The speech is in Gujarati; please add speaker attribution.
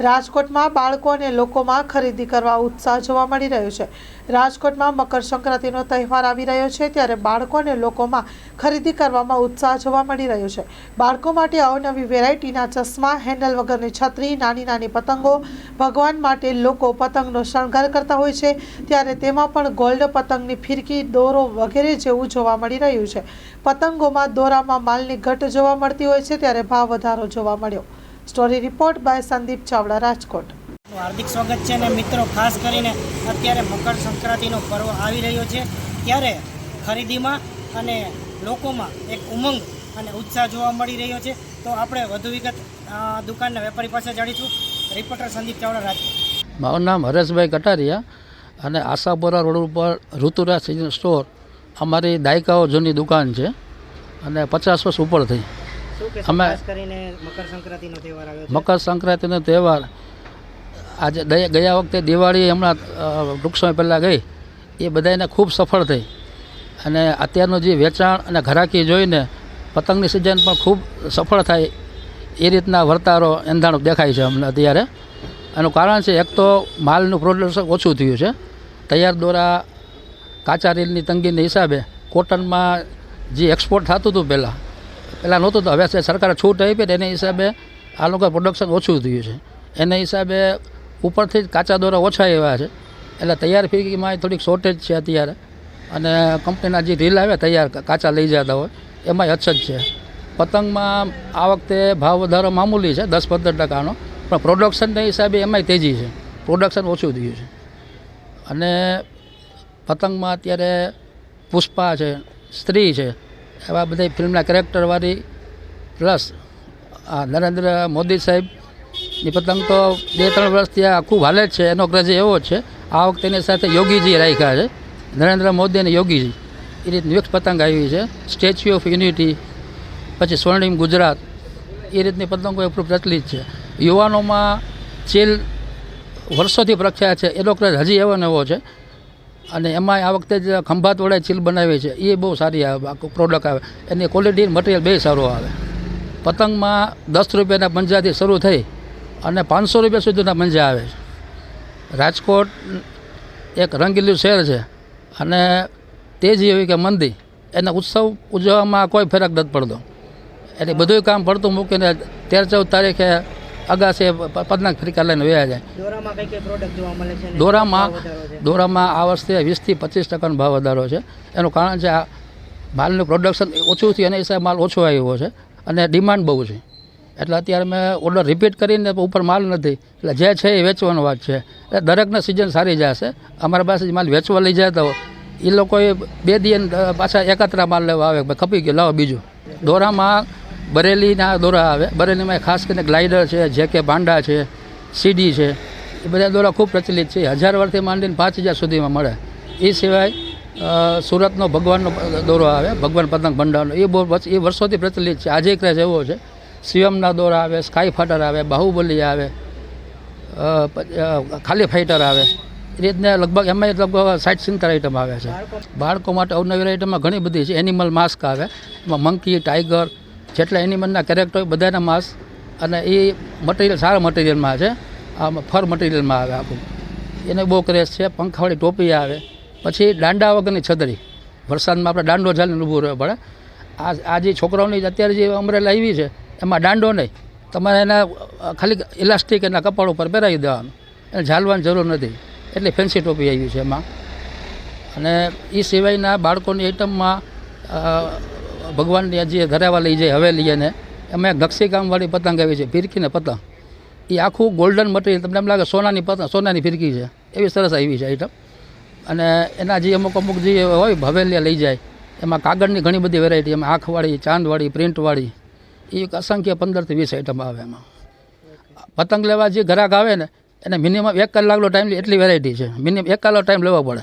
Speaker 1: રાજકોટમાં બાળકો અને લોકોમાં ખરીદી કરવા ઉત્સાહ જોવા મળી રહ્યો છે. રાજકોટમાં મકર સંક્રાંતિનો તહેવાર આવી રહ્યો છે ત્યારે બાળકો અને લોકોમાં ખરીદી કરવામાં ઉત્સાહ જોવા મળી રહ્યો છે. બાળકો માટે અવનવી વેરાયટીના ચશ્મા, હેન્ડલ વગરની છત્રી, નાની નાની પતંગો, ભગવાન માટે લોકો પતંગનો શણગાર કરતા હોય છે. ત્યારે તેમાં પણ ગોલ્ડ પતંગની ફિરકી, દોરો વગેરે જેવું જોવા મળી રહ્યું છે. પતંગોમાં દોરામાં માલની ઘટ જોવા મળતી હોય છે ત્યારે ભાવ વધારો જોવા મળ્યો. Story report by Sandeep Chavda Rajkot.
Speaker 2: હાર્દિક સ્વાગત છે અને મિત્રો ખાસ કરીને અત્યારે મકર સંક્રાંતિનો પર્વ આવી રહ્યો છે ત્યારે ખરીદીમાં અને લોકોમાં એક ઉમંગ અને ઉત્સાહ જોવા મળી રહ્યો છે. તો આપણે વધુ વિગત દુકાનના વેપારી પાસે જાણીશું. રિપોર્ટર સંદીપ ચાવડા રાજકોટ.
Speaker 3: મારું નામ હરેશભાઈ કટારિયા અને આશાપુરા રોડ ઉપર ઋતુરાજ સિઝન સ્ટોર અમારી દાયકાઓ જૂની દુકાન છે અને પચાસ વર્ષ ઉપર થઈ. અમે-
Speaker 2: મકર સંક્રાંતિનો તહેવાર
Speaker 3: આજે ગયા વખતે દિવાળી હમણાં ટૂંક સમય પહેલાં ગઈ. એ બધાને ખૂબ સફળ થઈ. અને અત્યારનું જે વેચાણ અને ઘરાકી જોઈને પતંગની સિઝન પણ ખૂબ સફળ થાય. એ રીતના વર્તારો એંધાણું દેખાય છે અમને અત્યારે. એનું કારણ છે એક તો માલનું પ્રોડક્શન ઓછું થયું છે. તૈયાર દોરા કાચા રીલની તંગીને હિસાબે કોટનમાં જે એક્સપોર્ટ થતું હતું પહેલાં પહેલાં નહોતું તો હવે સરકારે છૂટ આપી તો એને હિસાબે આ લોકો પ્રોડક્શન ઓછું થયું છે. એને હિસાબે ઉપરથી જ કાચા દોરા ઓછા એવા છે. એટલે તૈયાર ફિરકીમાં થોડીક શોર્ટેજ છે અત્યારે. અને કંપનીના જે રીલ આવે તૈયાર કાચા લઈ જતા હોય, એમાંય અછત છે. પતંગમાં આ વખતે ભાવ વધારો મામૂલી છે, દસ પંદર ટકાનો. પણ પ્રોડક્શનના હિસાબે એમાંય તેજી છે. પ્રોડક્શન ઓછું થયું છે. અને પતંગમાં અત્યારે પુષ્પા છે, સ્ત્રી છે એવા બધા ફિલ્મના કેરેક્ટરવાળી પ્લસ આ નરેન્દ્ર મોદી સાહેબની પતંગ તો બે ત્રણ વર્ષથી આ ખૂબ હાલે જ છે એનો ક્રેઝ એવો છે. આ વખતે એની સાથે યોગીજી રાખ્યા છે, નરેન્દ્ર મોદી અને યોગીજી. એ રીતની વિક્ષ પતંગ આવી છે. સ્ટેચ્યુ ઓફ યુનિટી પછી સ્વર્ણિમ ગુજરાત. એ રીતની પતંગો એ પ્રચલિત છે. યુવાનોમાં ચીલ વર્ષોથી પ્રખ્યાત છે એનો ક્રેઝ હજી એવો ને એવો છે. અને એમાં આ વખતે જે ખંભાત વડે ચીલ બનાવી છે. એ બહુ સારી આવે પ્રોડક્ટ આવે. એની ક્વોલિટી મટીરિયલ બે સારું આવે. પતંગમાં દસ રૂપિયાના પંજાથી શરૂ થઈ અને પાંચસો રૂપિયા સુધીના પંજા આવે છે. રાજકોટ એક રંગીલું શહેર છે અને તેજી એવી કે મંદી. એના ઉત્સવ ઉજવવામાં કોઈ ફરક નથી પડતો. એટલે બધું કામ પડતું મૂકીને તેર ચૌદ તારીખે અગાસી પદનાક ફરી લઈને વયા જાય.
Speaker 2: દોરામાં
Speaker 3: દોરામાં આ વર્ષે વીસથી પચીસ ટકાનો ભાવ વધારો છે. એનું કારણ છે આ માલનું પ્રોડક્શન ઓછું થયું અને હિસાબે માલ ઓછો આવ્યો છે અને ડિમાન્ડ બહુ છે. એટલે અત્યારે મેં ઓર્ડર રિપીટ કરીને ઉપર માલ નથી. એટલે જે છે એ વેચવાનો વાત છે. એટલે દરેકને સિઝન સારી જશે. અમારા પાસે જે માલ વેચવા લઈ જતા હોય એ લોકોએ બે દિન પાછા એકત્ર માલ લેવા આવે ખપી ગયો લાવો બીજું. દોરામાં બરેલીના દોરા આવે. બરેલીમાં ખાસ કરીને ગ્લાઇડર છે, જે કે ભાંડા છે, સીડી છે, એ બધા દોરા ખૂબ પ્રચલિત છે. હજાર વર્ષથી માંડીને પાંચ હજાર સુધીમાં મળે. એ સિવાય સુરતનો ભગવાનનો દોરો આવે, ભગવાન પતંગ ભંડારનો. એ બહુ એ વર્ષોથી પ્રચલિત છે. આજે ક્રેઝ એવો છે. શિવમના દોરા આવે, સ્કાય ફાટર આવે, બાહુબલી આવે ખાલી ફાઇટર આવે. એ રીતના લગભગ એમાં લગભગ સાઠ સિત્તેર આઈટમ આવે છે. બાળકો માટે અવનવી આઇટમમાં ઘણી બધી છે. એનિમલ માસ્ક આવે, એમાં મંકી, ટાઈગર જેટલા એનિમલના કેરેક્ટર હોય બધાના માંસ અને એ મટીરિયલ સારા મટીરિયલમાં છે. આમ ફર મટીરિયલમાં આવે આખું એને બહુ ક્રેશ છે પંખાવાળી ટોપી આવે. પછી દાંડા વગરની છતરી. વરસાદમાં આપણે દાંડો ચાલીને ઊભું રહેવું પડે. આ આ જે છોકરાઓની અત્યારે જે અમરેલા આવી છે એમાં દાંડો નહીં. તમારે એના ખાલી ઇલાસ્ટિક એના કપાળ ઉપર પહેરાવી દેવાનું. એને ઝાલવાની જરૂર નથી. એટલે ફેન્સી ટોપી આવી છે એમાં. અને એ સિવાયના બાળકોની આઈટમમાં અ, ભગવાનની જે ધરાવા લઈ જાય હવેલી એને એક નકશીકામવાળી પતંગ આવી છે, ફિરકીને પતંગ. એ આખું ગોલ્ડન મટીરિયલ તમને એમ લાગે સોનાની પતંગ, સોનાની ફિરકી છે. એવી સરસ આવી છે આઈટમ અને એના જે અમુક અમુક જે હોય, હવેલીયા લઈ જાય, એમાં કાગળની ઘણી બધી વેરાયટી એમાં આંખવાળી, ચાંદવાળી પ્રિન્ટવાળી એ એક અસંખ્ય પંદરથી વીસ આઈટમ આવે એમાં. પતંગ લેવા જે ગ્રાહક આવે ને, એને મિનિમમ એક કલાકનો ટાઈમ એટલી વેરાયટી છે. મિનિમમ એક કલાક ટાઈમ લેવો પડે.